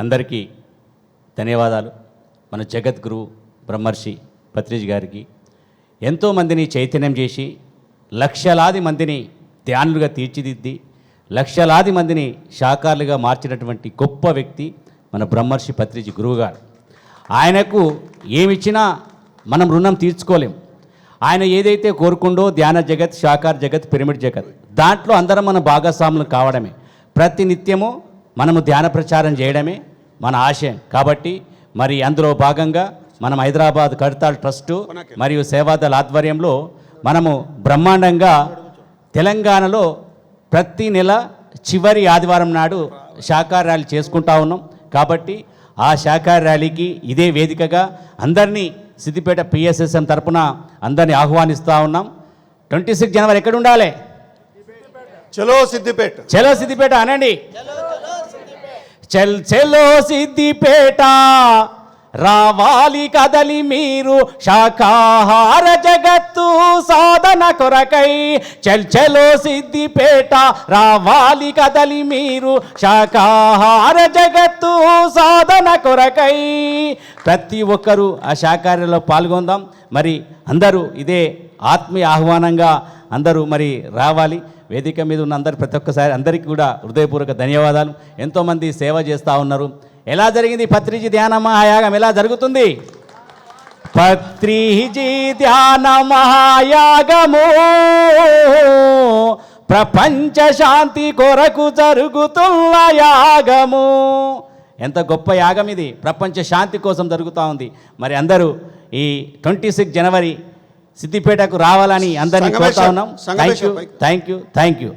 అందరికీ ధన్యవాదాలు. మన జగద్గురు బ్రహ్మర్షి పత్రిజ్ గారికి ఎంతోమందిని చైతన్యం చేసి లక్షలాది మందిని ధ్యానులుగా తీర్చిదిద్ది లక్షలాది మందిని శాకాలుగా మార్చినటువంటి గొప్ప వ్యక్తి మన బ్రహ్మర్షి పత్రిజీ గురువుగారు. ఆయనకు ఏమిచ్చినా మనం రుణం తీర్చుకోలేం. ఆయన ఏదైతే కోరుకుండో ధ్యాన జగత్ శాకార జగత్ పిరమిడ్ జగత్ దాంట్లో అందరం మన భాగస్వాములు కావడమే. ప్రతి నిత్యము మనము ధ్యాన ప్రచారం చేయడమే మన ఆశయం. కాబట్టి మరి అందులో భాగంగా మనం హైదరాబాద్ కడతాల్ ట్రస్టు మరియు సేవాదళ ఆధ్వర్యంలో మనము బ్రహ్మాండంగా తెలంగాణలో ప్రతి నెల చివరి ఆదివారం నాడు శాఖాహార ర్యాలీ చేసుకుంటా ఉన్నాం. కాబట్టి ఆ శాఖాహార ర్యాలీకి ఇదే వేదికగా అందరినీ సిద్దిపేట పిఎస్ఎస్ఎం తరపున అందరినీ ఆహ్వానిస్తూ ఉన్నాం. ట్వంటీ సిక్స్ జనవరి ఎక్కడ ఉండాలి? చలో సిద్దిపేట. చలో సిద్దిపేట అనండి. చల్ చలో సిద్దిపేట రావాలి కదలి మీరు శాకాహార జగత్తు సాధన కొరకై. చల్ చలో సిద్దిపేట రావాలి కదలి మీరు శాకాహార జగత్తు సాధన కొరకై. ప్రతి ఒక్కరూ ఆ శాకాహారలో పాల్గొందాం. మరి అందరూ ఇదే ఆత్మీయ ఆహ్వానంగా అందరూ మరి రావాలి. వేదిక మీద ఉన్న అందరు ప్రతి ఒక్కసారి అందరికీ కూడా హృదయపూర్వక ధన్యవాదాలు. ఎంతోమంది సేవ చేస్తూ ఉన్నారు. ఎలా జరిగింది పత్రిజీ ధ్యాన మహాయాగం? ఎలా జరుగుతుంది? పత్రిజీ ధ్యాన మహాయాగము ప్రపంచ శాంతి కొరకు జరుగుతున్న యాగము. ఎంత గొప్ప యాగం ఇది. ప్రపంచ శాంతి కోసం జరుగుతూ ఉంది. మరి అందరూ ఈ ట్వంటీ సిక్స్ జనవరి సిద్దిపేటకు రావాలని అందరినీ కోరుతా ఉన్నాం. Thank you. Thank you thank you